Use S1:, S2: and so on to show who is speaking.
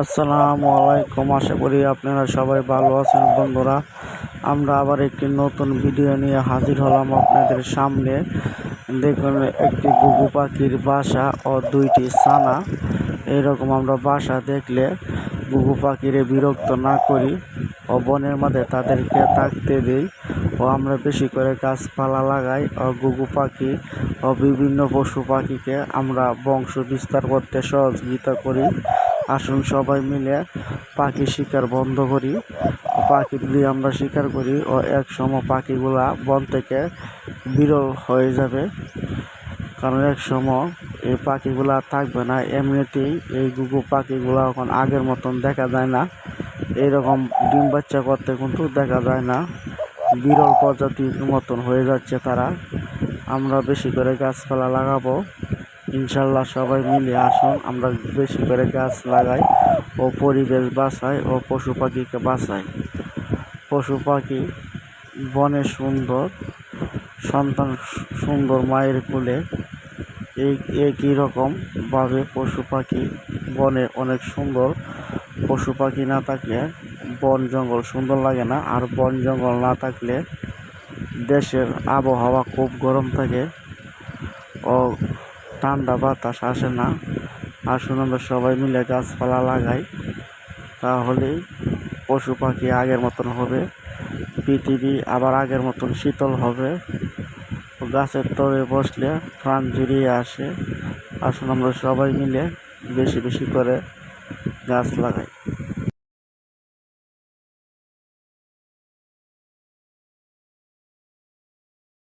S1: আসসালামু আলাইকুম। আশা করি আপনারা সবাই ভালো আছেন বন্ধুরা। আমরা আবার একটি নতুন ভিডিও নিয়ে হাজির হলাম আপনাদের সামনে। দেখুন, একটি গুগু পাখির বাসা ও দুইটি ছানা। এইরকম আমরা বাসা দেখলে গুগু পাখিরে বিরক্ত না করি ও বনের মধ্যে তাদেরকে থাকতে দিই। ও আমরা বেশি করে গাছপালা লাগাই ও গুগু পাখি ও বিভিন্ন পশু পাখিকে আমরা বংশ বিস্তার করতে সহযোগিতা করি। আসুন সবাই মিলে পাখি শিকার বন্ধ করি। পাখি যদি আমরা শিকার করি, ও এক সময় পাখিগুলা বন থেকে বিরল হয়ে যাবে। কারণ এক সময় এই পাখিগুলা থাকবে না। এমনিতেই এই গুগু পাখিগুলা এখন আগের মতন দেখা যায় না। এইরকম ডিম বাচ্চা করতে কিন্তু দেখা যায় না। বিরল প্রজাতির মতন হয়ে যাচ্ছে তারা। আমরা বেশি করে গাছপালা লাগাবো। ইনশাল্লাহ সবাই মিলে আসুন, আমরা বেশি করে গাছ লাগাই ও পরিবেশ বাঁচাই ও পশু পাখিকে বাঁচাই। পশু পাখি বনে সুন্দর, সন্তান সুন্দর মায়ের কোলে। এই একই রকমভাবে পশু পাখি বনে অনেক সুন্দর। পশু পাখি না থাকলে বন জঙ্গল সুন্দর লাগে না। আর বন জঙ্গল না থাকলে দেশের আবহাওয়া খুব গরম থাকে। ও ঠান্ডা বাতাস আসে না। আসুন আমরা সবাই মিলে গাছপালা লাগাই। তাহলেই পশু পাখি আগের মতন হবে, পৃথিবী আবার আগের মতন শীতল হবে। গাছের তলে বসলে প্রাণ জুড়িয়ে আসে। আসুন আমরা সবাই মিলে বেশি বেশি করে গাছ লাগাই।